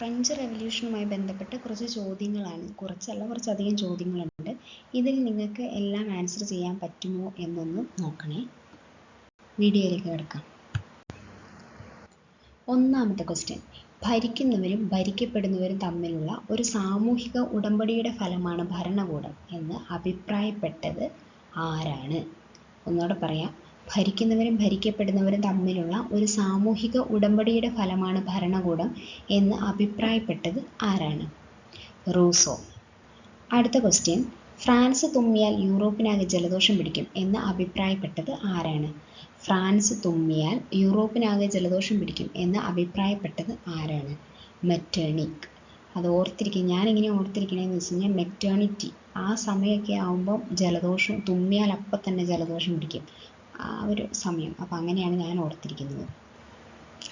French റെവല്യൂഷനുമായി ബന്ധപ്പെട്ട കുറച്ച് ചോദ്യങ്ങളാണ്. കുറച്ചല്ല കുറച്ചധികം ചോദ്യങ്ങളുണ്ട്. ഇതിൽ നിങ്ങൾക്ക് എല്ലാം ആൻസർ ചെയ്യാൻ പറ്റുമോ എന്നൊന്ന് നോക്കണേ. വീഡിയോയിലേക്ക് കിടക്കാം. ഒന്നാമത്തെ ക്വസ്റ്റ്യൻ ഭരിക്കുന്നവരും ഭരിക്കപ്പെടുന്നവരും തമ്മിലുള്ള ഒരു സാമൂഹിക ഉടമ്പടിയുടെ ഫലമാണ് ഭരണകൂടം എന്ന് അഭിപ്രായപ്പെട്ടത് ആരാണ്? ഒന്നുകൂടെ പറയാം. ഭരിക്കുന്നവരും ഭരിക്കപ്പെടുന്നവരും തമ്മിലുള്ള ഒരു സാമൂഹിക ഉടമ്പടിയുടെ ഫലമാണ് ഭരണകൂടം എന്ന് അഭിപ്രായപ്പെട്ടത് ആരാണ്? റൂസോ. അടുത്ത ക്വസ്റ്റ്യൻ ഫ്രാൻസ് തുമ്മിയാൽ യൂറോപ്പിനാകെ ജലദോഷം പിടിക്കും എന്ന് അഭിപ്രായപ്പെട്ടത് ആരാണ്? ഫ്രാൻസ് തുമ്മിയാൽ യൂറോപ്പിനാകെ ജലദോഷം പിടിക്കും എന്ന് അഭിപ്രായപ്പെട്ടത് ആരാണ്? മെറ്റേണിക്. അത് ഓർത്തിരിക്കും ഞാനിങ്ങനെ ഓർത്തിരിക്കണേന്ന് വെച്ച് കഴിഞ്ഞാൽ മെറ്റേണിറ്റി. ആ സമയമൊക്കെ ആകുമ്പോൾ ജലദോഷം തുമ്മിയാൽ അപ്പം തന്നെ ജലദോഷം പിടിക്കും. ആ ഒരു സമയം. അപ്പം അങ്ങനെയാണ് ഞാൻ ഓർത്തിരിക്കുന്നത്.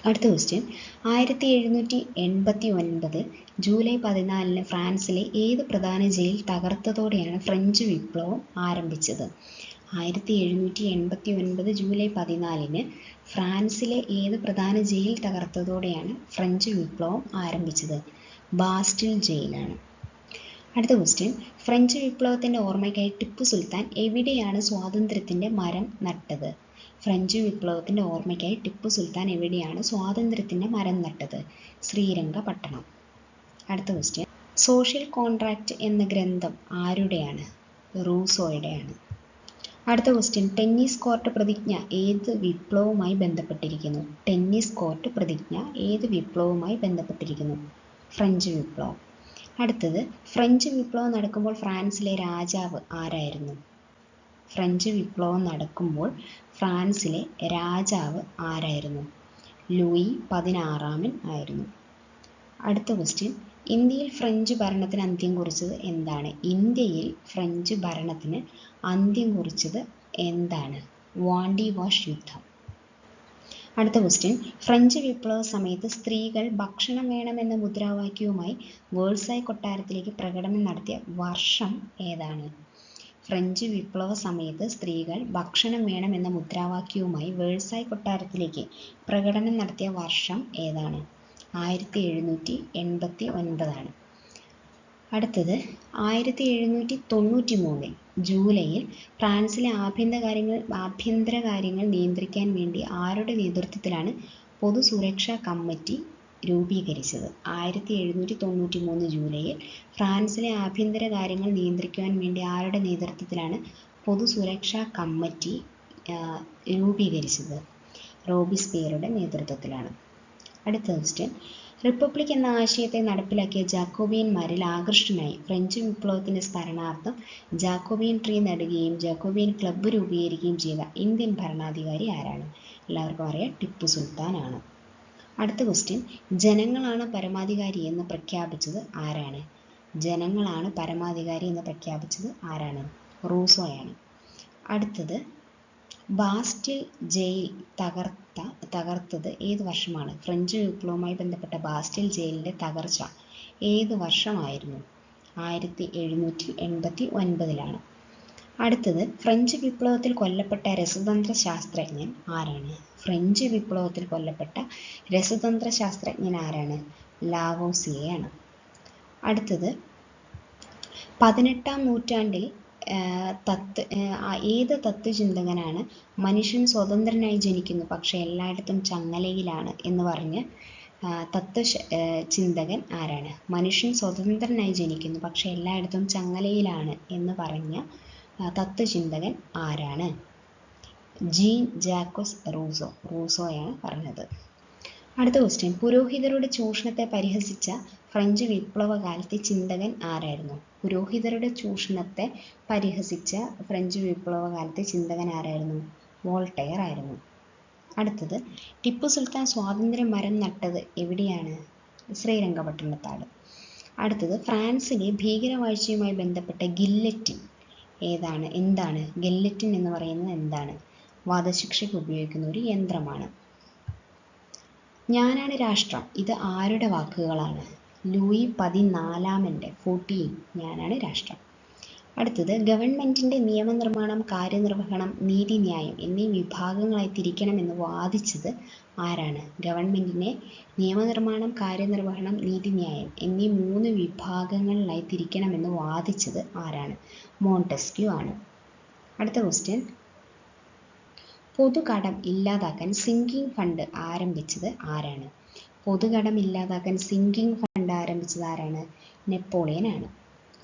അടുത്ത ക്വസ്റ്റ്യൻ ആയിരത്തി എഴുന്നൂറ്റി എൺപത്തി ഒൻപത് ജൂലൈ പതിനാലിന് ഫ്രാൻസിലെ ഏത് പ്രധാന ജയിൽ തകർത്തതോടെയാണ് ഫ്രഞ്ച് വിപ്ലവം ആരംഭിച്ചത്? ആയിരത്തി എഴുന്നൂറ്റി എൺപത്തി ഒൻപത് ജൂലൈ പതിനാലിന് ഫ്രാൻസിലെ ഏത് പ്രധാന ജയിൽ തകർത്തതോടെയാണ് ഫ്രഞ്ച് വിപ്ലവം ആരംഭിച്ചത്? ബാസ്റ്റിൽ ജയിലാണ്. അടുത്ത ക്വസ്റ്റ്യൻ ഫ്രഞ്ച് വിപ്ലവത്തിന്റെ ഓർമ്മയ്ക്കായി ടിപ്പു സുൽത്താൻ എവിടെയാണ് സ്വാതന്ത്ര്യത്തിന്റെ മരം നട്ടത്? ഫ്രഞ്ച് വിപ്ലവത്തിന്റെ ഓർമ്മയ്ക്കായി ടിപ്പു സുൽത്താൻ എവിടെയാണ് സ്വാതന്ത്ര്യത്തിന്റെ മരം നട്ടത്? ശ്രീരംഗപട്ടണം. അടുത്ത ക്വസ്റ്റ്യൻ സോഷ്യൽ കോൺട്രാക്റ്റ് എന്ന ഗ്രന്ഥം ആരുടെയാണ്? റൂസോയുടെയാണ്. അടുത്ത ക്വസ്റ്റ്യൻ ടെന്നീസ് കോർട്ട് പ്രതിജ്ഞ ഏത് വിപ്ലവവുമായി ബന്ധപ്പെട്ടിരിക്കുന്നു? ടെന്നീസ് കോർട്ട് പ്രതിജ്ഞ ഏത് വിപ്ലവവുമായി ബന്ധപ്പെട്ടിരിക്കുന്നു? ഫ്രഞ്ച് വിപ്ലവം. അടുത്തത് ഫ്രഞ്ച് വിപ്ലവം നടക്കുമ്പോൾ ഫ്രാൻസിലെ രാജാവ് ആരായിരുന്നു? ഫ്രഞ്ച് വിപ്ലവം നടക്കുമ്പോൾ ഫ്രാൻസിലെ രാജാവ് ആരായിരുന്നു? ലൂയി പതിനാറാമൻ ആയിരുന്നു. അടുത്ത ക്വസ്റ്റ്യൻ ഇന്ത്യയിൽ ഫ്രഞ്ച് ഭരണത്തിന് അന്ത്യം കുറിച്ചത് എന്താണ്? ഇന്ത്യയിൽ ഫ്രഞ്ച് ഭരണത്തിന് അന്ത്യം കുറിച്ചത് എന്താണ്? വാണ്ടി വാഷ് യുദ്ധം. അടുത്ത ക്വസ്റ്റ്യൻ ഫ്രഞ്ച് വിപ്ലവ സമയത്ത് സ്ത്രീകൾ ഭക്ഷണം വേണമെന്ന മുദ്രാവാക്യവുമായി വേൾസായ് കൊട്ടാരത്തിലേക്ക് പ്രകടനം നടത്തിയ വർഷം ഏതാണ്? ഫ്രഞ്ച് വിപ്ലവ സമയത്ത് സ്ത്രീകൾ ഭക്ഷണം വേണമെന്ന മുദ്രാവാക്യവുമായി വേൾസായ് കൊട്ടാരത്തിലേക്ക് പ്രകടനം നടത്തിയ വർഷം ഏതാണ്? ആയിരത്തി എഴുന്നൂറ്റി എൺപത്തി ഒൻപതാണ്. അടുത്തത് ആയിരത്തി എഴുന്നൂറ്റി തൊണ്ണൂറ്റി മൂന്നിൽ ജൂലൈയിൽ ഫ്രാൻസിലെ ആഭ്യന്തര കാര്യങ്ങൾ ആഭ്യന്തര കാര്യങ്ങൾ നിയന്ത്രിക്കാൻ വേണ്ടി ആരുടെ നേതൃത്വത്തിലാണ് പൊതു സുരക്ഷാ കമ്മിറ്റി രൂപീകരിച്ചത്? ആയിരത്തി എഴുന്നൂറ്റി തൊണ്ണൂറ്റി മൂന്ന് ജൂലൈയിൽ ഫ്രാൻസിലെ ആഭ്യന്തര കാര്യങ്ങൾ നിയന്ത്രിക്കുവാൻ വേണ്ടി ആരുടെ നേതൃത്വത്തിലാണ് പൊതു സുരക്ഷാ കമ്മിറ്റി രൂപീകരിച്ചത്? റോബിസ്പിയറുടെ നേതൃത്വത്തിലാണ്. അടുത്ത ക്വസ്റ്റ്യൻ റിപ്പബ്ലിക് എന്ന ആശയത്തെ നടപ്പിലാക്കിയ ജാക്കോബിയന്മാരിൽ ആകൃഷ്ടനായി. ഫ്രഞ്ച് വിപ്ലവത്തിന്റെ സ്മരണാർത്ഥം ജാക്കോബിയൻ ട്രീ നടുകയും ജാക്കോബിയൻ ക്ലബ്ബ് രൂപീകരിക്കുകയും ചെയ്ത ഇന്ത്യൻ ഭരണാധികാരി ആരാണ്? എല്ലാവർക്കും അറിയാം ടിപ്പു സുൽത്താനാണ് അടുത്ത ക്വസ്റ്റ്യൻ ജനങ്ങളാണ് പരമാധികാരി എന്ന് പ്രഖ്യാപിച്ചത് ആരാണ്? ജനങ്ങളാണ് പരമാധികാരി എന്ന് പ്രഖ്യാപിച്ചത് ആരാണ്? റൂസോയാണ്. അടുത്തത് ബാസ്റ്റിൽ ജയിൽ തകർത്ത തകർത്തത് ഏത് വർഷമാണ്? ഫ്രഞ്ച് വിപ്ലവവുമായി ബന്ധപ്പെട്ട ബാസ്റ്റിൽ ജയിലിന്റെ തകർച്ച ഏത് വർഷമായിരുന്നു? ആയിരത്തി എഴുന്നൂറ്റി എൺപത്തി ഒൻപതിലാണ്. അടുത്തത് ഫ്രഞ്ച് വിപ്ലവത്തിൽ കൊല്ലപ്പെട്ട രസതന്ത്ര ശാസ്ത്രജ്ഞൻ ആരാണ്? ഫ്രഞ്ച് വിപ്ലവത്തിൽ കൊല്ലപ്പെട്ട രസതന്ത്ര ശാസ്ത്രജ്ഞൻ ആരാണ്? ലാവോസിയയാണ്. അടുത്തത് പതിനെട്ടാം നൂറ്റാണ്ടിൽ തത്വ ഏത് തത്വചിന്തകനാണ് മനുഷ്യൻ സ്വതന്ത്രനായി ജനിക്കുന്നു പക്ഷെ എല്ലായിടത്തും ചങ്ങലയിലാണ് എന്ന് പറഞ്ഞ് തത്വ ചിന്തകൻ ആരാണ്? മനുഷ്യൻ സ്വതന്ത്രനായി ജനിക്കുന്നു പക്ഷെ എല്ലായിടത്തും ചങ്ങലയിലാണ് എന്ന് പറഞ്ഞ തത്വചിന്തകൻ ആരാണ്? ജീൻ ജാക്കോസ് റൂസോ റൂസോയാണ് പറഞ്ഞത്. അടുത്ത ക്വസ്റ്റ്യൻ പുരോഹിതരുടെ ചൂഷണത്തെ പരിഹസിച്ച ഫ്രഞ്ച് വിപ്ലവകാലത്തെ ചിന്തകൻ ആരായിരുന്നു? പുരോഹിതരുടെ ചൂഷണത്തെ പരിഹസിച്ച ഫ്രഞ്ച് വിപ്ലവകാലത്തെ ചിന്തകൻ ആരായിരുന്നു? വോൾട്ടയർ ആയിരുന്നു. അടുത്തത് ടിപ്പു സുൽത്താൻ സ്വാതന്ത്ര്യ മരം നട്ടത് എവിടെയാണ്? ശ്രീരംഗപട്ടണത്താണ് അടുത്തത് ഫ്രാൻസിലെ ഭീകരവാഴ്ചയുമായി ബന്ധപ്പെട്ട ഗില്ലറ്റിൻ ഏതാണ്? എന്താണ്? ഗില്ലറ്റിൻ എന്ന് പറയുന്നത് എന്താണ്? വധശിക്ഷയ്ക്ക് ഉപയോഗിക്കുന്ന ഒരു യന്ത്രമാണ്. ഞാനാണ് രാഷ്ട്രം. ഇത് ആരുടെ വാക്കുകളാണ്? ലൂയി പതിനാലാമന്റെ ഫോർട്ടീൻ ഞാനാണ് രാഷ്ട്രം. അടുത്തത് ഗവൺമെന്റിന്റെ നിയമനിർമ്മാണം കാര്യനിർവഹണം നീതിന്യായം എന്നീ വിഭാഗങ്ങളായി തിരിക്കണമെന്ന് വാദിച്ചത് ആരാണ്? ഗവൺമെന്റിനെ നിയമനിർമ്മാണം കാര്യനിർവഹണം നീതിന്യായം എന്നീ മൂന്ന് വിഭാഗങ്ങളിലായി തിരിക്കണമെന്ന് വാദിച്ചത് ആരാണ്? മോണ്ടസ്ക്യൂ ആണ്. അടുത്ത ക്വസ്റ്റ്യൻ പൊതുകടം ഇല്ലാതാക്കാൻ സിങ്കിങ് ഫണ്ട് ആരംഭിച്ചത് ആരാണ്? പൊതുകടം ഇല്ലാതാക്കാൻ സിങ്കിങ് ഫണ്ട് ആരംഭിച്ചത് ആരാണ്? നെപ്പോളിയൻ ആണ്.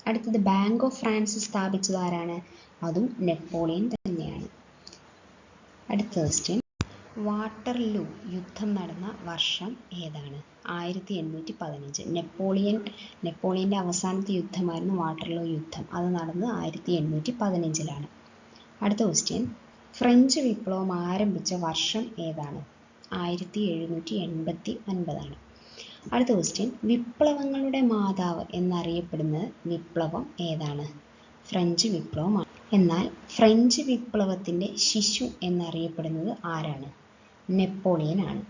അടുത്തത് ബാങ്ക് ഓഫ് ഫ്രാൻസ് സ്ഥാപിച്ചത് ആരാണ്? അതും നെപ്പോളിയൻ തന്നെയാണ്. അടുത്ത ക്വസ്റ്റ്യൻ വാട്ടർലൂ യുദ്ധം നടന്ന വർഷം ഏതാണ്? ആയിരത്തി എണ്ണൂറ്റി പതിനഞ്ച് നെപ്പോളിയൻ നെപ്പോളിയന്റെ അവസാനത്തെ യുദ്ധമായിരുന്നു വാട്ടർലൂ യുദ്ധം. അത് നടന്നത് ആയിരത്തി എണ്ണൂറ്റി പതിനഞ്ചിലാണ് അടുത്ത ക്വസ്റ്റ്യൻ ഫ്രഞ്ച് വിപ്ലവം ആരംഭിച്ച വർഷം ഏതാണ്? ആയിരത്തി എഴുന്നൂറ്റി എൺപത്തി ഒൻപതാണ്. അടുത്ത ക്വസ്റ്റ്യൻ വിപ്ലവങ്ങളുടെ മാതാവ് എന്നറിയപ്പെടുന്ന വിപ്ലവം ഏതാണ്? ഫ്രഞ്ച് വിപ്ലവമാണ്. എന്നാൽ ഫ്രഞ്ച് വിപ്ലവത്തിന്റെ ശിശു എന്നറിയപ്പെടുന്നത് ആരാണ്? നെപ്പോളിയൻ ആണ്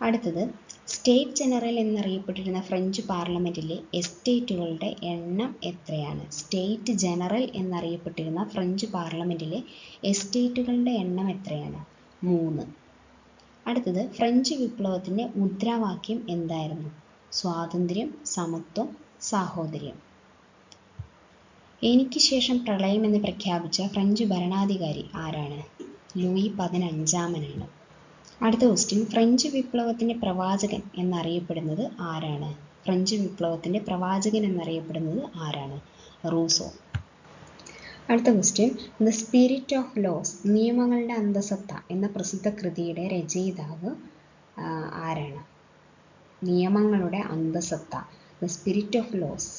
അടുത്തത് സ്റ്റേറ്റ് ജനറൽ എന്നറിയപ്പെട്ടിരുന്ന ഫ്രഞ്ച് പാർലമെന്റിലെ എസ്റ്റേറ്റുകളുടെ എണ്ണം എത്രയാണ്? സ്റ്റേറ്റ് ജനറൽ എന്നറിയപ്പെട്ടിരുന്ന ഫ്രഞ്ച് പാർലമെന്റിലെ എസ്റ്റേറ്റുകളുടെ എണ്ണം എത്രയാണ്? മൂന്ന്. അടുത്തത് ഫ്രഞ്ച് വിപ്ലവത്തിന്റെ മുദ്രാവാക്യം എന്തായിരുന്നു? സ്വാതന്ത്ര്യം സമത്വം സാഹോദര്യം. എനിക്ക് ശേഷം പ്രളയം എന്ന് പ്രഖ്യാപിച്ച ഫ്രഞ്ച് ഭരണാധികാരി ആരാണ്? ലൂയി പതിനഞ്ചാമനാണ്. അടുത്ത ക്വസ്റ്റ്യൻ ഫ്രഞ്ച് വിപ്ലവത്തിന്റെ പ്രവാചകൻ എന്നറിയപ്പെടുന്നത് ആരാണ്? ഫ്രഞ്ച് വിപ്ലവത്തിന്റെ പ്രവാചകൻ എന്നറിയപ്പെടുന്നത് ആരാണ്? റൂസോ. അടുത്ത question the spirit of laws നിയമങ്ങളുടെ അന്തസത്ത എന്ന പ്രസിദ്ധ കൃതിയുടെ രചയിതാവ് ആരാണ്? നിയമങ്ങളുടെ അന്തസത്ത ദ സ്പിരിറ്റ് ഓഫ് ലോസ്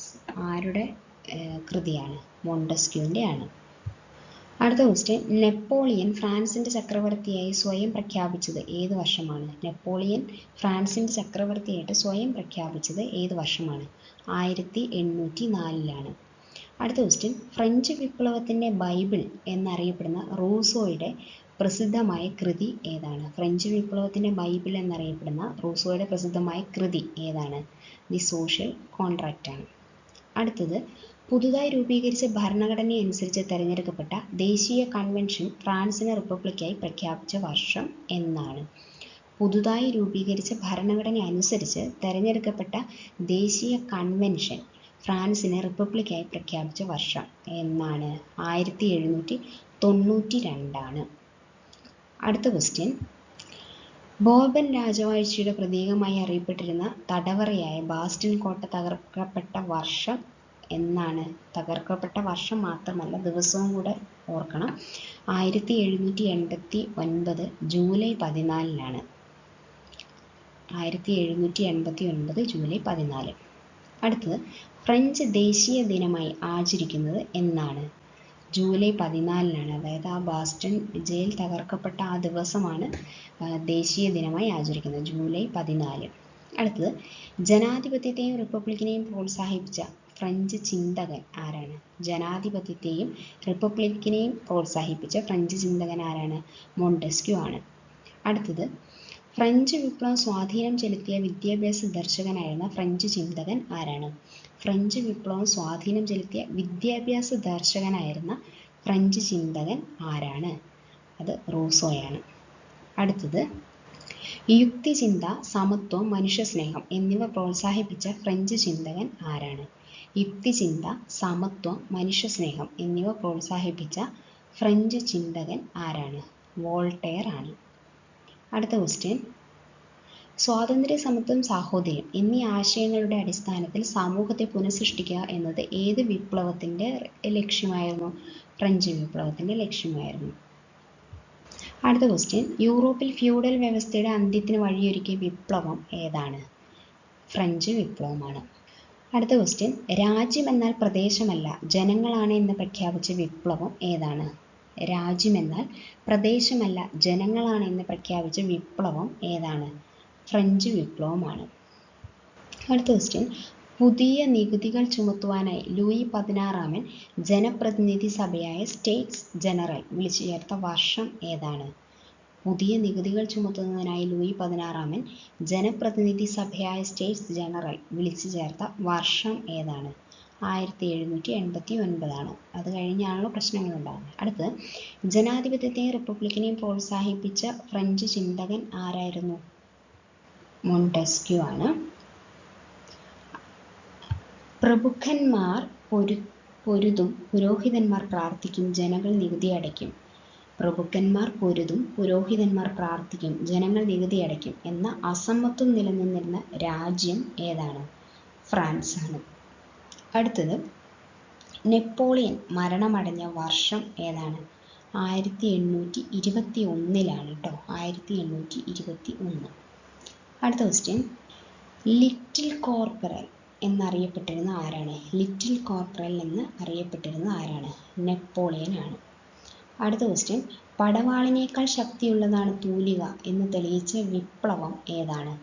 ആരുടെ കൃതിയാണ്? മോണ്ടസ്ക്യൂവിന്റെ ആണ് അടുത്ത ക്വസ്റ്റ്യൻ നെപ്പോളിയൻ ഫ്രാൻസിന്റെ ചക്രവർത്തിയായി സ്വയം പ്രഖ്യാപിച്ചത് ഏത് വർഷമാണ്? നെപ്പോളിയൻ ഫ്രാൻസിന്റെ ചക്രവർത്തിയായിട്ട് സ്വയം പ്രഖ്യാപിച്ചത് ഏത് വർഷമാണ്? ആയിരത്തി എണ്ണൂറ്റി നാലിലാണ് അടുത്ത ക്വസ്റ്റ്യൻ ഫ്രഞ്ച് വിപ്ലവത്തിന്റെ ബൈബിൾ എന്നറിയപ്പെടുന്ന റൂസോയുടെ പ്രസിദ്ധമായ കൃതി ഏതാണ്? ഫ്രഞ്ച് വിപ്ലവത്തിന്റെ ബൈബിൾ എന്നറിയപ്പെടുന്ന റൂസോയുടെ പ്രസിദ്ധമായ കൃതി ഏതാണ്? ദി സോഷ്യൽ കോൺട്രാക്റ്റ് ആണ് അടുത്തത്. പുതുതായി രൂപീകരിച്ച ഭരണഘടനയനുസരിച്ച് തിരഞ്ഞെടുക്കപ്പെട്ട ദേശീയ കൺവെൻഷൻ ഫ്രാൻസിനെ റിപ്പബ്ലിക്കായി പ്രഖ്യാപിച്ച വർഷം എന്നാണ്. പുതുതായി രൂപീകരിച്ച ഭരണഘടന അനുസരിച്ച് തിരഞ്ഞെടുക്കപ്പെട്ട ദേശീയ കൺവെൻഷൻ ഫ്രാൻസിനെ റിപ്പബ്ലിക്കായി പ്രഖ്യാപിച്ച വർഷം എന്നാണ്. ആയിരത്തി എഴുന്നൂറ്റി തൊണ്ണൂറ്റി രണ്ടാണ് അടുത്ത ക്വസ്റ്റ്യൻ ബോർബൻ രാജവാഴ്ചയുടെ പ്രതീകമായി അറിയപ്പെട്ടിരുന്ന തടവറയായ ബാസ്റ്റൺ കോട്ട തകർക്കപ്പെട്ട വർഷം എന്നാണ്. തകർക്കപ്പെട്ട വർഷം മാത്രമല്ല ദിവസവും കൂടെ ഓർക്കണം. ആയിരത്തി എഴുന്നൂറ്റി എൺപത്തി ഒൻപത് ജൂലൈ പതിനാലിനാണ്. ആയിരത്തി എഴുന്നൂറ്റി എൺപത്തി ഒൻപത് ജൂലൈ പതിനാല്. അടുത്തത് ഫ്രഞ്ച് ദേശീയ ദിനമായി ആചരിക്കുന്നത് എന്നാണ്. ജൂലൈ പതിനാലിനാണ് അതായത് ആ ബാസ്റ്റൺ ജയിൽ തകർക്കപ്പെട്ട ആ ദിവസമാണ് ദേശീയ ദിനമായി ആചരിക്കുന്നത് ജൂലൈ പതിനാല്. അടുത്തത് ജനാധിപത്യത്തെയും റിപ്പബ്ലിക്കിനെയും പ്രോത്സാഹിപ്പിച്ച ഫ്രഞ്ച് ചിന്തകൻ ആരാണ്? ജനാധിപത്യത്തെയും റിപ്പബ്ലിക്കിനെയും പ്രോത്സാഹിപ്പിച്ച ഫ്രഞ്ച് ചിന്തകൻ ആരാണ്? മോണ്ടസ്ക്യൂ ആണ്. അടുത്തത് ഫ്രഞ്ച് വിപ്ലവം സ്വാധീനം ചെലുത്തിയ വിദ്യാഭ്യാസ ദർശകനായിരുന്ന ഫ്രഞ്ച് ചിന്തകൻ ആരാണ്? ഫ്രഞ്ച് വിപ്ലവം സ്വാധീനം ചെലുത്തിയ വിദ്യാഭ്യാസ ദർശകനായിരുന്ന ഫ്രഞ്ച് ചിന്തകൻ ആരാണ്? അത് റൂസോയാണ്. അടുത്തത് യുക്തിചിന്ത സമത്വം മനുഷ്യസ്നേഹം എന്നിവ പ്രോത്സാഹിപ്പിച്ച ഫ്രഞ്ച് ചിന്തകൻ ആരാണ്? യുക്തിചിന്ത സമത്വം മനുഷ്യസ്നേഹം എന്നിവ പ്രോത്സാഹിപ്പിച്ച ഫ്രഞ്ച് ചിന്തകൻ ആരാണ്? വോൾട്ടെയർ ആണ്. അടുത്ത ക്വസ്റ്റ്യൻ സ്വാതന്ത്ര്യ സമത്വം സാഹോദര്യം എന്നീ ആശയങ്ങളുടെ അടിസ്ഥാനത്തിൽ സമൂഹത്തെ പുനഃസൃഷ്ടിക്കുക എന്നത് ഏത് വിപ്ലവത്തിന്റെ ലക്ഷ്യമായിരുന്നു? ഫ്രഞ്ച് വിപ്ലവത്തിന്റെ ലക്ഷ്യമായിരുന്നു. അടുത്ത ക്വസ്റ്റ്യൻ യൂറോപ്പിൽ ഫ്യൂഡൽ വ്യവസ്ഥയുടെ അന്ത്യത്തിന് വഴിയൊരുക്കിയ വിപ്ലവം ഏതാണ്? ഫ്രഞ്ച് വിപ്ലവമാണ്. അടുത്ത ക്വസ്റ്റ്യൻ രാജ്യം എന്നാൽ പ്രദേശമല്ല. ജനങ്ങളാണ് എന്ന് പ്രഖ്യാപിച്ച വിപ്ലവം ഏതാണ്? രാജ്യം എന്നാൽ പ്രദേശമല്ല. ജനങ്ങളാണ് എന്ന് പ്രഖ്യാപിച്ച വിപ്ലവം ഏതാണ്? ഫ്രഞ്ച് വിപ്ലവമാണ്. അടുത്ത ക്വസ്റ്റ്യൻ പുതിയ നികുതികൾ ചുമത്തുവാനായി ലൂയി പതിനാറാമൻ ജനപ്രതിനിധി സഭയായ സ്റ്റേറ്റ്സ് ജനറൽ വിളിച്ചു ചേർത്ത വർഷം ഏതാണ്? പുതിയ നികുതികൾ ചുമത്തുന്നതിനായി ലൂയി പതിനാറാമൻ ജനപ്രതിനിധി സഭയായ സ്റ്റേറ്റ്സ് ജനറൽ വിളിച്ചു ചേർത്ത വർഷം ഏതാണ്? ആയിരത്തി എഴുന്നൂറ്റി എൺപത്തി ഒൻപതാണ് അത് കഴിഞ്ഞാണല്ലോ പ്രശ്നങ്ങൾ ഉണ്ടാകുന്നത്. അടുത്ത് ജനാധിപത്യത്തെയും റിപ്പബ്ലിക്കിനെയും പ്രോത്സാഹിപ്പിച്ച ഫ്രഞ്ച് ചിന്തകൻ ആരായിരുന്നു? മൊണ്ടസ്ക്യു ആണ് പ്രഭുക്കന്മാർ പൊരു പൊരുതും പുരോഹിതന്മാർ പ്രാർത്ഥിക്കും ജനങ്ങൾ നികുതി അടയ്ക്കും. പ്രഭുക്കന്മാർ പൊരുതും പുരോഹിതന്മാർ പ്രാർത്ഥിക്കും ജനങ്ങൾ നികുതി അടയ്ക്കും എന്ന അസമത്വം നിലനിന്നിരുന്ന രാജ്യം ഏതാണ്? ഫ്രാൻസ് ആണ് അടുത്തത് നെപ്പോളിയൻ മരണമടഞ്ഞ വർഷം ഏതാണ്? ആയിരത്തി എണ്ണൂറ്റി ഇരുപത്തി ഒന്നിലാണ് കേട്ടോ ആയിരത്തി എണ്ണൂറ്റി ഇരുപത്തി ഒന്ന് അടുത്ത ക്വസ്റ്റ്യൻ ലിറ്റിൽ കോർപ്പറൽ എന്നറിയപ്പെട്ടിരുന്ന ആരാണ്? ലിറ്റിൽ കോർപ്പറൽ എന്ന് അറിയപ്പെട്ടിരുന്ന ആരാണ്? നെപ്പോളിയൻ ആണ് അടുത്ത ക്വസ്റ്റ്യൻ പടവാളിനേക്കാൾ ശക്തിയുള്ളതാണ് തൂലിക എന്ന് തെളിയിച്ച വിപ്ലവം ഏതാണ്?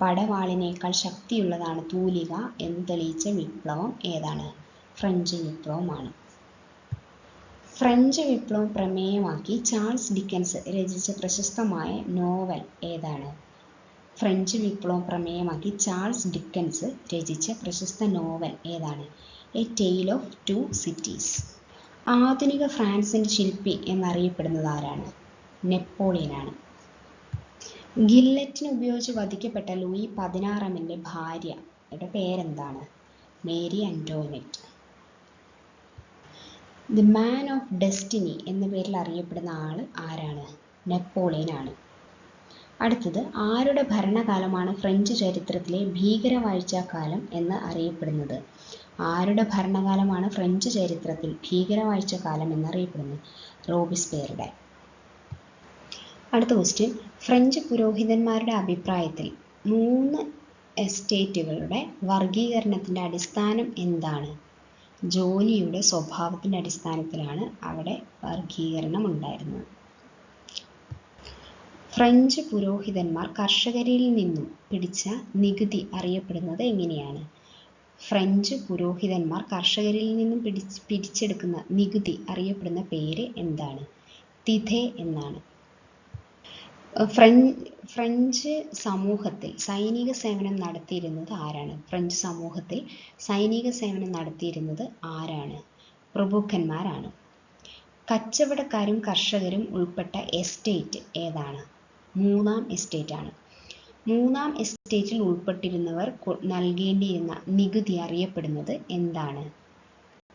പടവാളിനേക്കാൾ ശക്തിയുള്ളതാണ് തൂലിക എന്ന് തെളിയിച്ച വിപ്ലവം ഏതാണ്? ഫ്രഞ്ച് വിപ്ലവമാണ്. ഫ്രഞ്ച് വിപ്ലവം പ്രമേയമാക്കി ചാൾസ് ഡിക്കൻസ് രചിച്ച പ്രശസ്തമായ നോവൽ ഏതാണ്? ഫ്രഞ്ച് വിപ്ലവം പ്രമേയമാക്കി ചാൾസ് ഡിക്കൻസ് രചിച്ച പ്രശസ്ത നോവൽ ഏതാണ്? A tale of two cities. ആധുനിക ഫ്രാൻസിന്റെ ശില്പി എന്നറിയപ്പെടുന്നത് ആരാണ്? നെപ്പോളിയനാണ്. ഗില്ലറ്റിന് ഉപയോഗിച്ച് വധിക്കപ്പെട്ട ലൂയി പതിനാറാമന്റെ ഭാര്യയുടെ പേരെന്താണ്? Marie Antoinette the man of destiny എന്ന പേരിൽ അറിയപ്പെടുന്ന ആൾ ആരാണ്? നെപ്പോളിയൻ ആണ് അടുത്തത് ആരുടെ ഭരണകാലമാണ് ഫ്രഞ്ച് ചരിത്രത്തിലെ ഭീകരവാഴ്ചക്കാലം എന്ന് അറിയപ്പെടുന്നത്? ആരുടെ ഭരണകാലമാണ് ഫ്രഞ്ച് ചരിത്രത്തിൽ ഭീകരവാഴ്ച കാലം എന്നറിയപ്പെടുന്നത്? റോബിസ്പെയറുടെ അടുത്ത ക്വസ്റ്റ്യൻ ഫ്രഞ്ച് പുരോഹിതന്മാരുടെ അഭിപ്രായത്തിൽ മൂന്ന് എസ്റ്റേറ്റുകളുടെ വർഗീകരണത്തിന്റെ അടിസ്ഥാനം എന്താണ്? ജോലിയുടെ സ്വഭാവത്തിന്റെ അടിസ്ഥാനത്തിലാണ് അവിടെ വർഗീകരണം ഉണ്ടായിരുന്നത്. ഫ്രഞ്ച് പുരോഹിതന്മാർ കർഷകരിൽ നിന്നും പിടിച്ച നികുതി അറിയപ്പെടുന്നത് എങ്ങനെയാണ്? ഫ്രഞ്ച് പുരോഹിതന്മാർ കർഷകരിൽ നിന്നും പിടിച്ച് പിടിച്ചെടുക്കുന്ന നികുതി അറിയപ്പെടുന്ന പേര് എന്താണ്? തിഥേ എന്നാണ്. ഫ്രഞ്ച് സമൂഹത്തിൽ സൈനിക സേവനം നടത്തിയിരുന്നത് ആരാണ്? ഫ്രഞ്ച് സമൂഹത്തിൽ സൈനിക സേവനം നടത്തിയിരുന്നത് ആരാണ്? പ്രഭുക്കന്മാരാണ്. കച്ചവടക്കാരും കർഷകരും ഉൾപ്പെട്ട എസ്റ്റേറ്റ് ഏതാണ്? മൂന്നാം എസ്റ്റേറ്റ് ആണ് മൂന്നാം എസ്റ്റേറ്റിൽ ഉൾപ്പെട്ടിരുന്നവർ നൽകേണ്ടിയിരുന്ന നികുതി അറിയപ്പെടുന്നത് എന്താണ്?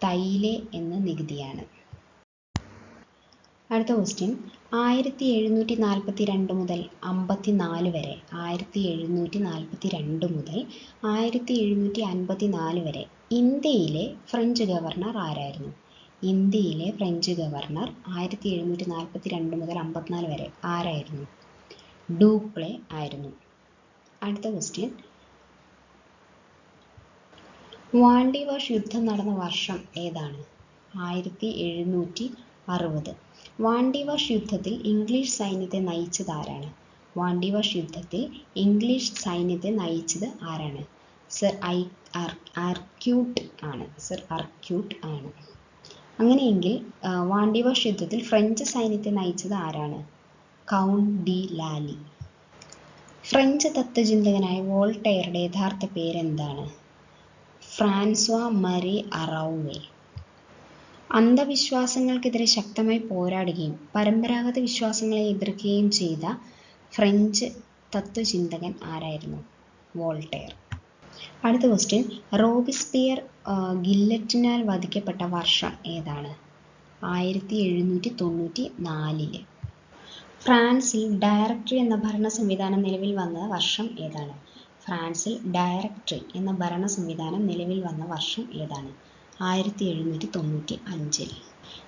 തൈലെ എന്ന നികുതിയാണ്. അടുത്ത ക്വസ്റ്റ്യൻ ആയിരത്തി എഴുന്നൂറ്റി നാൽപ്പത്തി രണ്ട് മുതൽ അമ്പത്തി നാല് വരെ ആയിരത്തി എഴുന്നൂറ്റി നാൽപ്പത്തി രണ്ട് മുതൽ ആയിരത്തി എഴുന്നൂറ്റി അൻപത്തി നാല് വരെ ഇന്ത്യയിലെ ഫ്രഞ്ച് ഗവർണർ ആരായിരുന്നു? ഇന്ത്യയിലെ ഫ്രഞ്ച് ഗവർണർ ആയിരത്തി എഴുന്നൂറ്റി നാൽപ്പത്തി രണ്ട് മുതൽ അമ്പത്തിനാല് വരെ ആരായിരുന്നു? ഡൂപ്ലെ ആയിരുന്നു. അടുത്ത ക്വസ്റ്റ്യൻ വാണ്ടിവാഷ് യുദ്ധം നടന്ന വർഷം ഏതാണ്? ആയിരത്തി എഴുന്നൂറ്റി അറുപത് വാണ്ടിവാഷ് യുദ്ധത്തിൽ ഇംഗ്ലീഷ് സൈന്യത്തെ നയിച്ചത് ആരാണ്? വാണ്ടിവാഷ് യുദ്ധത്തിൽ ഇംഗ്ലീഷ് സൈന്യത്തെ നയിച്ചത് ആരാണ്? സർ ഐ അർക്യൂട്ട് ആണ്. സർ അർക്യൂട്ട് ആണ്. അങ്ങനെയെങ്കിൽ വാണ്ടിവാഷ് യുദ്ധത്തിൽ ഫ്രഞ്ച് സൈന്യത്തെ നയിച്ചത് ആരാണ്? Count de Lally. ഫ്രഞ്ച് തത്വചിന്തകനായ വോൾട്ടയറുടെ യഥാർത്ഥ പേരെന്താണ്? ഫ്രാൻസ്വ മരി അറൌവേ അന്ധവിശ്വാസങ്ങൾക്കെതിരെ ശക്തമായി പോരാടുകയും പരമ്പരാഗത വിശ്വാസങ്ങളെ എതിർക്കുകയും ചെയ്ത ഫ്രഞ്ച് തത്വചിന്തകൻ ആരായിരുന്നു? വോൾട്ടയർ. അടുത്ത ക്വസ്റ്റ്യൻ റോബിസ്പിയർ ഗില്ലറ്റിനാൽ വധിക്കപ്പെട്ട വർഷം ഏതാണ്? ആയിരത്തി എഴുന്നൂറ്റി തൊണ്ണൂറ്റി നാലിൽ ഫ്രാൻസിൽ ഡയറക്ടറി എന്ന ഭരണ സംവിധാനം നിലവിൽ വന്ന വർഷം ഏതാണ്? ഫ്രാൻസിൽ ഡയറക്ടറി എന്ന ഭരണ സംവിധാനം നിലവിൽ വന്ന വർഷം ഏതാണ്? ആയിരത്തി എഴുന്നൂറ്റി തൊണ്ണൂറ്റി അഞ്ചിൽ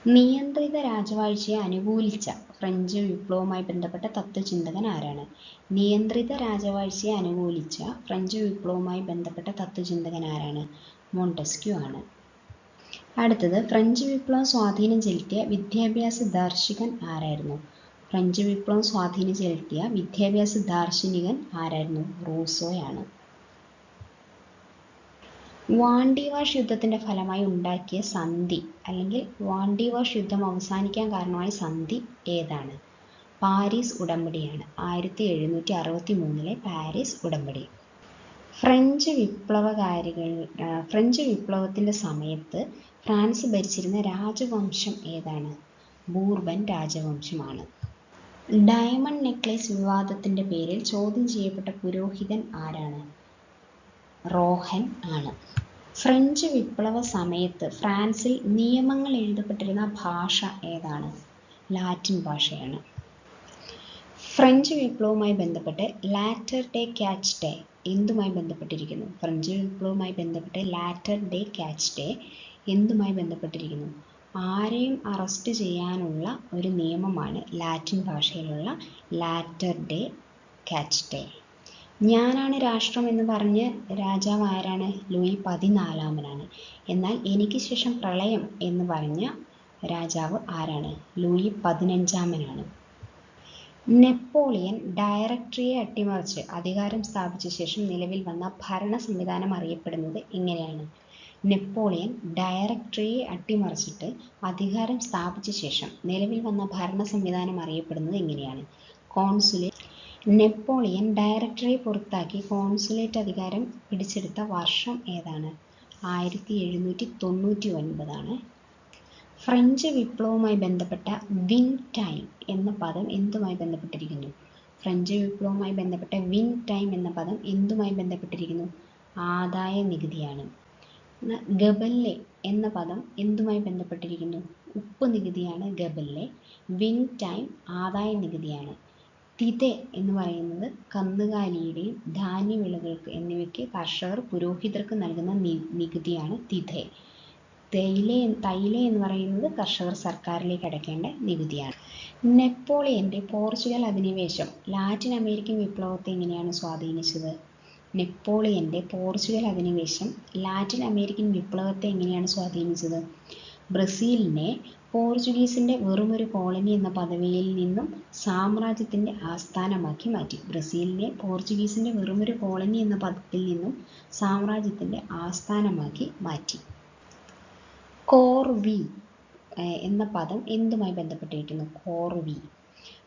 നിയന്ത്രിത രാജവാഴ്ചയെ അനുകൂലിച്ച ഫ്രഞ്ച് വിപ്ലവവുമായി ബന്ധപ്പെട്ട തത്വചിന്തകൻ ആരാണ്? നിയന്ത്രിത രാജവാഴ്ചയെ അനുകൂലിച്ച ഫ്രഞ്ച് വിപ്ലവവുമായി ബന്ധപ്പെട്ട തത്വചിന്തകൻ ആരാണ്? മോണ്ടസ്ക്യൂ ആണ്. അടുത്തത് ഫ്രഞ്ച് വിപ്ലവം സ്വാധീനം ചെലുത്തിയ വിദ്യാഭ്യാസ ദാർശികൻ ആരായിരുന്നു? ഫ്രഞ്ച് വിപ്ലവം സ്വാധീനം ചെലുത്തിയ വിദ്യാഭ്യാസ ദാർശനികൻ ആരായിരുന്നു? റൂസോയാണ് വാണ്ടിവാഷ് യുദ്ധത്തിന്റെ ഫലമായി ഉണ്ടാക്കിയ സന്ധി അല്ലെങ്കിൽ വാണ്ടിവാഷ് യുദ്ധം അവസാനിക്കാൻ കാരണമായ സന്ധി ഏതാണ്? പാരീസ് ഉടമ്പടിയാണ്. ആയിരത്തി എഴുന്നൂറ്റി അറുപത്തി മൂന്നിലെ പാരീസ് ഉടമ്പടി. ഫ്രഞ്ച് വിപ്ലവകാരികൾ ഫ്രഞ്ച് വിപ്ലവത്തിന്റെ സമയത്ത് ഫ്രാൻസ് ഭരിച്ചിരുന്ന രാജവംശം ഏതാണ്? ബൂർബൻ രാജവംശമാണ്. ഡയമണ്ട് നെക്ലേസ് വിവാദത്തിന്റെ പേരിൽ ചോദ്യം ചെയ്യപ്പെട്ട പുരോഹിതൻ ആരാണ്? റോഹൻ ആണ്. ഫ്രഞ്ച് വിപ്ലവ സമയത്ത് ഫ്രാൻസിൽ നിയമങ്ങൾ എഴുതപ്പെട്ടിരുന്ന ഭാഷ ഏതാണ്? ലാറ്റിൻ ഭാഷയാണ്. ഫ്രഞ്ച് വിപ്ലവവുമായി ബന്ധപ്പെട്ട് ലാറ്റർ ഡേ ക്യാച്ച് ഡേ എന്തുമായി ബന്ധപ്പെട്ടിരിക്കുന്നു? ഫ്രഞ്ച് വിപ്ലവവുമായി ബന്ധപ്പെട്ട് ലാറ്റർ ഡേ ക്യാച്ച് ഡേ എന്തുമായി ബന്ധപ്പെട്ടിരിക്കുന്നു? ആരെയും അറസ്റ്റ് ചെയ്യാനുള്ള ഒരു നിയമമാണ് ലാറ്റിൻ ഭാഷയിലുള്ള ലാറ്റർ ഡേ ക്യാച്ച് ഡേ ഞാനാണ് രാഷ്ട്രം എന്ന് പറഞ്ഞ് രാജാവ് ആരാണ്? ലൂയി പതിനാലാമനാണ്. എന്നാൽ എനിക്ക് ശേഷം പ്രളയം എന്ന് പറഞ്ഞ രാജാവ് ആരാണ്? ലൂയി പതിനഞ്ചാമനാണ്. നെപ്പോളിയൻ ഡയറക്ടറിയെ അട്ടിമറിച്ച് അധികാരം സ്ഥാപിച്ച ശേഷം നിലവിൽ വന്ന ഭരണ സംവിധാനം അറിയപ്പെടുന്നത് എങ്ങനെയാണ്? നെപ്പോളിയൻ ഡയറക്ടറിയെ അട്ടിമറിച്ചിട്ട് അധികാരം സ്ഥാപിച്ച ശേഷം നിലവിൽ വന്ന ഭരണ സംവിധാനം അറിയപ്പെടുന്നത് എങ്ങനെയാണ്? കോൺസുലേറ്റ് നെപ്പോളിയൻ ഡയറക്ടറിയെ പുറത്താക്കി കോൺസുലേറ്റ് അധികാരം പിടിച്ചെടുത്ത വർഷം ഏതാണ്? ആയിരത്തി എഴുന്നൂറ്റി തൊണ്ണൂറ്റി ഒൻപതാണ് ഫ്രഞ്ച് വിപ്ലവവുമായി ബന്ധപ്പെട്ട വിൻ ടൈം എന്ന പദം എന്തുമായി ബന്ധപ്പെട്ടിരിക്കുന്നു? ഫ്രഞ്ച് വിപ്ലവവുമായി ബന്ധപ്പെട്ട വിൻ ടൈം എന്ന പദം എന്തുമായി ബന്ധപ്പെട്ടിരിക്കുന്നു? ആദായ നികുതിയാണ് ഗബല്ലെ എന്ന പദം എന്തുമായി ബന്ധപ്പെട്ടിരിക്കുന്നു? ഉപ്പ് നികുതിയാണ് ഗബല്ലെ വിൻ ടൈം ആദായ നികുതിയാണ്. തിതെ എന്ന് പറയുന്നത് കന്നുകാലിയുടെയും ധാന്യവിളകൾക്ക് എന്നിവയ്ക്ക് കർഷകർ പുരോഹിതർക്ക് നൽകുന്ന നികുതിയാണ് തിതെ തേയില തൈല എന്ന് പറയുന്നത് കർഷകർ സർക്കാരിലേക്ക് അടയ്ക്കേണ്ട നികുതിയാണ്. നെപ്പോളിയന്റെ പോർച്ചുഗൽ അധിനിവേശം ലാറ്റിൻ അമേരിക്കൻ വിപ്ലവത്തെ എങ്ങനെയാണ് സ്വാധീനിച്ചത്? നെപ്പോളിയന്റെ പോർച്ചുഗൽ അധിനിവേശം ലാറ്റിൻ അമേരിക്കൻ വിപ്ലവത്തെ എങ്ങനെയാണ് സ്വാധീനിച്ചത്? ബ്രസീലിനെ പോർച്ചുഗീസിന്റെ വെറുമൊരു കോളനി എന്ന പദവിയിൽ നിന്നും സാമ്രാജ്യത്തിന്റെ ആസ്ഥാനമാക്കി മാറ്റി. ബ്രസീലിനെ പോർച്ചുഗീസിന്റെ വെറുമൊരു കോളനി എന്ന പദത്തിൽ നിന്നും സാമ്രാജ്യത്തിന്റെ ആസ്ഥാനമാക്കി മാറ്റി. കോർവി എന്ന പദം എന്തുമായി ബന്ധപ്പെട്ടിരിക്കുന്നു? കോർവി.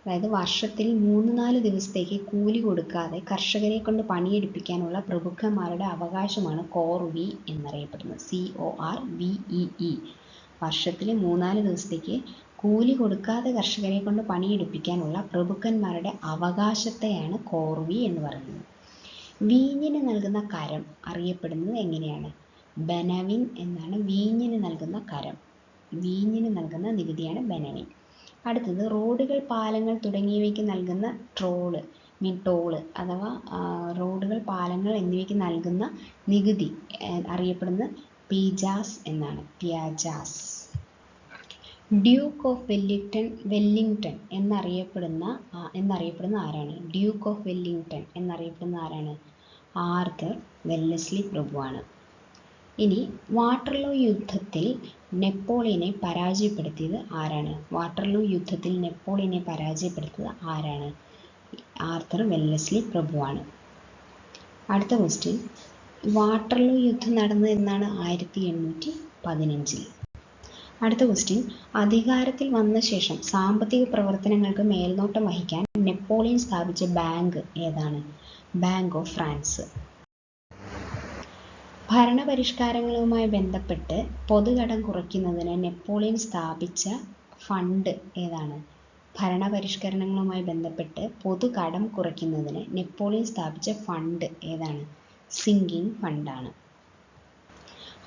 അതായത് വർഷത്തിൽ മൂന്ന് നാല് ദിവസത്തേക്ക് കൂലി കൊടുക്കാതെ കർഷകരെ കൊണ്ട് പണിയെടുപ്പിക്കാനുള്ള പ്രഭുക്കന്മാരുടെ അവകാശമാണ് കോർവി എന്നറിയപ്പെടുന്നത്. C O R V E E വർഷത്തിൽ മൂന്നാൽ ദിവസത്തേക്ക് കൂലി കൊടുക്കാതെ കർഷകരെ കൊണ്ട് പണിയെടുപ്പിക്കാനുള്ള പ്രഭുക്കന്മാരുടെ അവകാശത്തെയാണ് കോർവി എന്ന് പറയുന്നത്. വീഞ്ഞിന് നൽകുന്ന കരം അറിയപ്പെടുന്നത് എങ്ങനെയാണ്? ബനവിൻ എന്നാണ് വീഞ്ഞിന് നൽകുന്ന കരം. വീഞ്ഞിന് നൽകുന്ന നികുതിയാണ് ബനവിൻ. അടുത്തത് റോഡുകൾ പാലങ്ങൾ തുടങ്ങിയവയ്ക്ക് നൽകുന്ന ട്രോൾ മീൻ ടോൾ അഥവാ റോഡുകൾ പാലങ്ങൾ എന്നിവയ്ക്ക് നൽകുന്ന നികുതി അറിയപ്പെടുന്ന പീജാസ് എന്നാണ്. പിയാജാസ് ഡ്യൂക്ക് ഓഫ് വെല്ലിങ്ടൺ വെല്ലിങ്ടൺ എന്നറിയപ്പെടുന്ന എന്നറിയപ്പെടുന്ന ആരാണ്? ഡ്യൂക്ക് ഓഫ് വെല്ലിങ്ടൺ എന്നറിയപ്പെടുന്ന ആരാണ്? ആർതർ വെല്ലസ്ലി പ്രഭുവാണ്. ഇനി വാട്ടർലൂ യുദ്ധത്തിൽ നെപ്പോളിയനെ പരാജയപ്പെടുത്തിയത് ആരാണ്? വാട്ടർലൂ യുദ്ധത്തിൽ നെപ്പോളിയനെ പരാജയപ്പെടുത്തിയത് ആരാണ്? ആർത്തർ വെല്ലസ്ലി പ്രഭുവാണ്. അടുത്ത ക്വസ്റ്റ്യൻ വാട്ടർലൂ യുദ്ധം നടന്നത് എന്നാണ് ആയിരത്തി എണ്ണൂറ്റി പതിനഞ്ചിൽ. അടുത്ത ക്വസ്റ്റ്യൻ അധികാരത്തിൽ വന്ന ശേഷം സാമ്പത്തിക പ്രവർത്തനങ്ങൾക്ക് മേൽനോട്ടം വഹിക്കാൻ നെപ്പോളിയൻ സ്ഥാപിച്ച ബാങ്ക് ഏതാണ്? Bank of France. ഭരണപരിഷ്കാരങ്ങളുമായി ബന്ധപ്പെട്ട് പൊതുകടം കുറയ്ക്കുന്നതിന് നെപ്പോളിയൻ സ്ഥാപിച്ച ഫണ്ട് ഏതാണ്? ഭരണപരിഷ്കരണങ്ങളുമായി ബന്ധപ്പെട്ട് പൊതുകടം കുറയ്ക്കുന്നതിന് നെപ്പോളിയൻ സ്ഥാപിച്ച ഫണ്ട് ഏതാണ്? സിങ്കിങ് ഫണ്ടാണ്.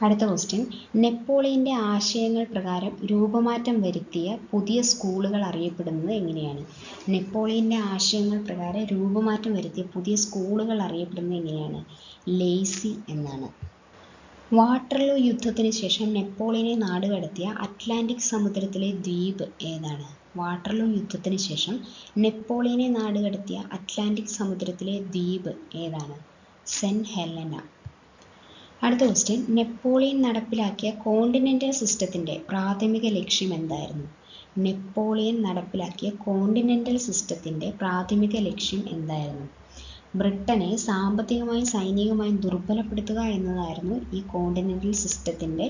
അടുത്ത ക്വസ്റ്റ്യൻ നെപ്പോളിയന്റെ ആശയങ്ങൾ പ്രകാരം രൂപമാറ്റം വരുത്തിയ പുതിയ സ്കൂളുകൾ അറിയപ്പെടുന്നത് എങ്ങനെയാണ്? നെപ്പോളിയന്റെ ആശയങ്ങൾ പ്രകാരം രൂപമാറ്റം വരുത്തിയ പുതിയ സ്കൂളുകൾ അറിയപ്പെടുന്നത് എങ്ങനെയാണ്? ലേസി എന്നാണ്. വാട്ടർലോ യുദ്ധത്തിന് ശേഷം നെപ്പോളിയനെ നാടുകടത്തിയ അറ്റ്ലാന്റിക് സമുദ്രത്തിലെ ദ്വീപ് ഏതാണ്? വാട്ടർലോ യുദ്ധത്തിന് ശേഷം നെപ്പോളിയനെ നാടുകടത്തിയ അറ്റ്ലാന്റിക് സമുദ്രത്തിലെ ദ്വീപ് ഏതാണ്? Saint Helena. അടുത്ത ക്വസ്റ്റ്യൻ നെപ്പോളിയൻ നടപ്പിലാക്കിയ കോണ്ടിനെന്റൽ സിസ്റ്റത്തിന്റെ പ്രാഥമിക ലക്ഷ്യം എന്തായിരുന്നു? നെപ്പോളിയൻ നടപ്പിലാക്കിയ കോണ്ടിനെന്റൽ സിസ്റ്റത്തിന്റെ പ്രാഥമിക ലക്ഷ്യം എന്തായിരുന്നു? ബ്രിട്ടനെ സാമ്പത്തികമായും സൈനികമായും ദുർബലപ്പെടുത്തുക എന്നതായിരുന്നു ഈ കോണ്ടിനെന്റൽ സിസ്റ്റത്തിന്റെ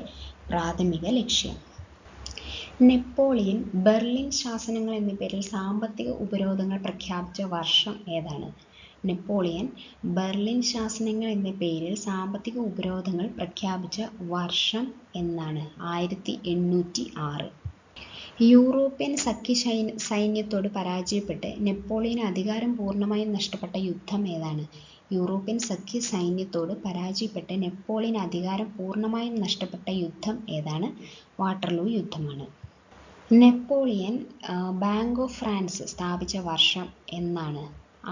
പ്രാഥമിക ലക്ഷ്യം. നെപ്പോളിയൻ ബെർലിൻ ശാസനങ്ങൾ എന്ന പേരിൽ സാമ്പത്തിക ഉപരോധങ്ങൾ പ്രഖ്യാപിച്ച വർഷം ഏതാണ്? നെപ്പോളിയൻ ബെർലിൻ ശാസനങ്ങൾ എന്ന പേരിൽ സാമ്പത്തിക ഉപരോധങ്ങൾ പ്രഖ്യാപിച്ച വർഷം എന്നാണ്. ആയിരത്തി എണ്ണൂറ്റി ആറ്. യൂറോപ്യൻ സഖ്യ സൈന്യത്തോട് പരാജയപ്പെട്ട് നെപ്പോളിയൻ അധികാരം പൂർണമായും നഷ്ടപ്പെട്ട യുദ്ധം ഏതാണ്? യൂറോപ്യൻ സഖ്യ സൈന്യത്തോട് പരാജയപ്പെട്ട് നെപ്പോളിയൻ അധികാരം പൂർണമായും നഷ്ടപ്പെട്ട യുദ്ധം ഏതാണ്? വാട്ടർലൂ യുദ്ധമാണ്. നെപ്പോളിയൻ ബാങ്ക് ഓഫ് ഫ്രാൻസ് സ്ഥാപിച്ച വർഷം എന്നാണ്.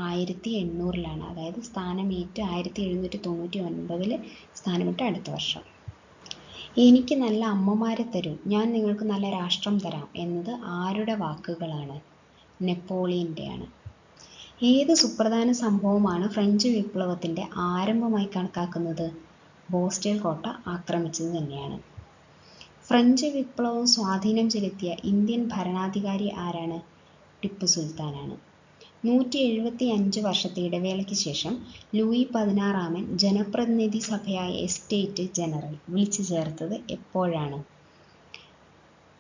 ആയിരത്തി എണ്ണൂറിലാണ്. അതായത് സ്ഥാനമേറ്റ് ആയിരത്തി എഴുന്നൂറ്റി തൊണ്ണൂറ്റി ഒൻപതിൽ സ്ഥാനമേറ്റ് അടുത്ത വർഷം. എനിക്ക് നല്ല അമ്മമാരെ തരൂ. ഞാൻ നിങ്ങൾക്ക് നല്ല രാഷ്ട്രം തരാം എന്നത് ആരുടെ വാക്കുകളാണ്? നെപ്പോളിയന്റെയാണ്. ഏത് സുപ്രധാന സംഭവമാണ് ഫ്രഞ്ച് വിപ്ലവത്തിന്റെ ആരംഭമായി കണക്കാക്കുന്നത്? ബോസ്റ്റൽ കോട്ട ആക്രമിച്ചത് തന്നെയാണ്. ഫ്രഞ്ച് വിപ്ലവം സ്വാധീനം ചെലുത്തിയ ഇന്ത്യൻ ഭരണാധികാരി ആരാണ്? ടിപ്പു സുൽത്താനാണ്. നൂറ്റി എഴുപത്തി അഞ്ച് വർഷത്തെ ഇടവേളയ്ക്ക് ശേഷം ലൂയി പതിനാറാമൻ ജനപ്രതിനിധി സഭയായ എസ്റ്റേറ്റ് ജനറൽ വിളിച്ചു ചേർത്തത് എപ്പോഴാണ്?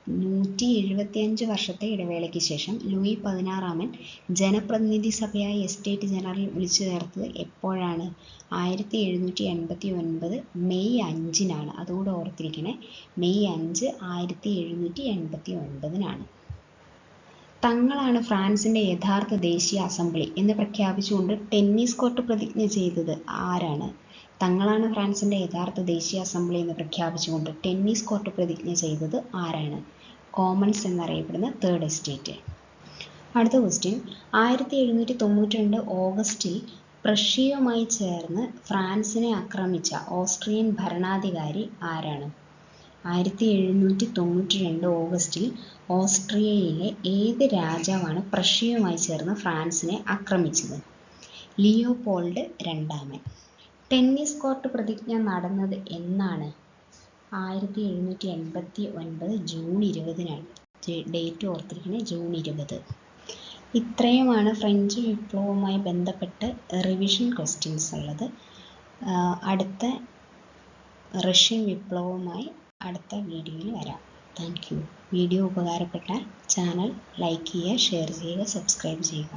നൂറ്റി എഴുപത്തി അഞ്ച് വർഷത്തെ ഇടവേളയ്ക്ക് ശേഷം ലൂയി പതിനാറാമൻ ജനപ്രതിനിധി സഭയായ എസ്റ്റേറ്റ് ജനറൽ വിളിച്ചു ചേർത്തത് എപ്പോഴാണ്? ആയിരത്തി എഴുന്നൂറ്റി എൺപത്തി ഒൻപത് മെയ് അഞ്ചിനാണ്. അതുകൂടെ ഓർത്തിരിക്കണേ മെയ് അഞ്ച് ആയിരത്തി എഴുന്നൂറ്റി എൺപത്തി ഒൻപതിനാണ് തങ്ങളാണ് ഫ്രാൻസിന്റെ യഥാർത്ഥ ദേശീയ അസംബ്ലി എന്ന് പ്രഖ്യാപിച്ചുകൊണ്ട് ടെന്നീസ് കോർട്ട് പ്രതിജ്ഞ ചെയ്തത് ആരാണ്? തങ്ങളാണ് ഫ്രാൻസിന്റെ യഥാർത്ഥ ദേശീയ അസംബ്ലി എന്ന് പ്രഖ്യാപിച്ചുകൊണ്ട് ടെന്നീസ് കോർട്ട് പ്രതിജ്ഞ ചെയ്തത് ആരാണ്? കോമൺസ് എന്നറിയപ്പെടുന്ന തേർഡ് എസ്റ്റേറ്റ് അടുത്ത ക്വസ്റ്റ്യൻ ആയിരത്തി എഴുന്നൂറ്റി തൊണ്ണൂറ്റി രണ്ട് ഓഗസ്റ്റിൽ പ്രഷ്യയുമായി ചേർന്ന് ഫ്രാൻസിനെ ആക്രമിച്ച ഓസ്ട്രിയൻ ഭരണാധികാരി ആരാണ്? ആയിരത്തി എഴുന്നൂറ്റി തൊണ്ണൂറ്റി രണ്ട് ഓഗസ്റ്റിൽ ഓസ്ട്രിയയിലെ ഏത് രാജാവാണ് പ്രഷ്യയുമായി ചേർന്ന് ഫ്രാൻസിനെ ആക്രമിച്ചത്? ലിയോപോൾഡ് രണ്ടാമൻ. ടെന്നീസ് കോർട്ട് പ്രതിജ്ഞ നടന്നത് എന്നാണ്? ആയിരത്തി എഴുന്നൂറ്റി എൺപത്തി ഒൻപത് ജൂൺ ഇരുപതിനാണ്. ഡേറ്റ് ഓർത്തിരിക്കുന്നത് ജൂൺ ഇരുപത്. ഇത്രയുമാണ് ഫ്രഞ്ച് വിപ്ലവവുമായി ബന്ധപ്പെട്ട് റിവിഷൻ ക്വസ്റ്റ്യൻസ് ഉള്ളത്. അടുത്ത റഷ്യൻ വിപ്ലവവുമായി അടുത്ത വീഡിയോയിൽ വരാം. Thank you. വീഡിയോ ഉപകാരപ്പെട്ടാൽ ചാനൽ ലൈക്ക് ചെയ്യുക ഷെയർ ചെയ്യുക സബ്സ്ക്രൈബ് ചെയ്യുക.